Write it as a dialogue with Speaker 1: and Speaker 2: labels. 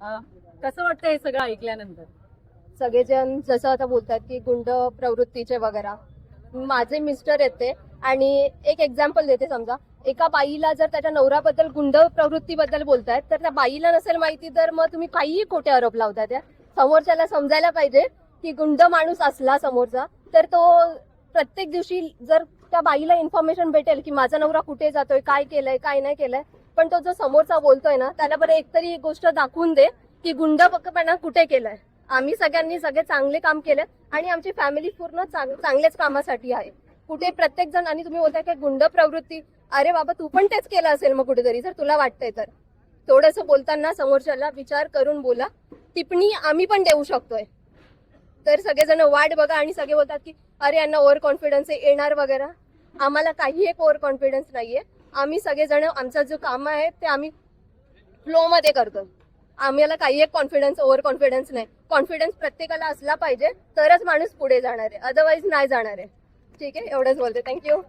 Speaker 1: कसं वाटतं हे सगळं ऐकल्यानंतर?
Speaker 2: सगळेजण जसं आता बोलतात की गुंड प्रवृत्तीचे वगैरे. माझे मिस्टर येते आणि एक एक्झाम्पल देते समजा. एका बाईला जर त्याच्या नवऱ्याबद्दल गुंड प्रवृत्तीबद्दल बोलतायत तर त्या बाईला नसेल माहिती तर मग तुम्ही काहीही खोटे आरोप लावता त्या समोरच्याला समजायला पाहिजे की गुंड माणूस असला समोरचा तर तो प्रत्येक दिवशी जर त्या बाईला इन्फॉर्मेशन भेटेल की माझा नवरा कुठे जातोय काय केलंय काय नाही केलंय पण तो जो समोरचा बोलतोय ना त्याला बरं एकतरी एक गोष्ट दाखवून दे की गुंड पक्कपणा कुठे केलाय. आम्ही सगळ्यांनी सगळे चांगले काम केले आणि आमची फॅमिली पूर्ण चांग- चांगल्याच कामासाठी आहे. कुठे प्रत्येक जण आणि तुम्ही बोलताय की गुंड प्रवृत्ती. अरे बाबा तू पण तेच केलं असेल मग कुठेतरी जर तुला वाटतंय तर. थोडस बोलताना समोरच्याला विचार करून बोला. टिप्पणी आम्ही पण देऊ शकतोय. तर सगळेजण वाट बघा आणि सगळे बोलतात की अरे यांना ओव्हर कॉन्फिडन्स येणार वगैरे. आम्हाला काही एक ओव्हर कॉन्फिडन्स नाहीये. आम्ही सगळेजण आमचं जो काम आहे ते आम्ही फ्लोमध्ये करतो. आम्हाला काही एक कॉन्फिडन्स ओव्हर कॉन्फिडन्स नाही. कॉन्फिडन्स प्रत्येकाला असला पाहिजे तरच माणूस पुढे जाणार आहे. अदरवाईज नाही जाणार आहे. ठीक आहे? एवढंच बोलते. थँक्यू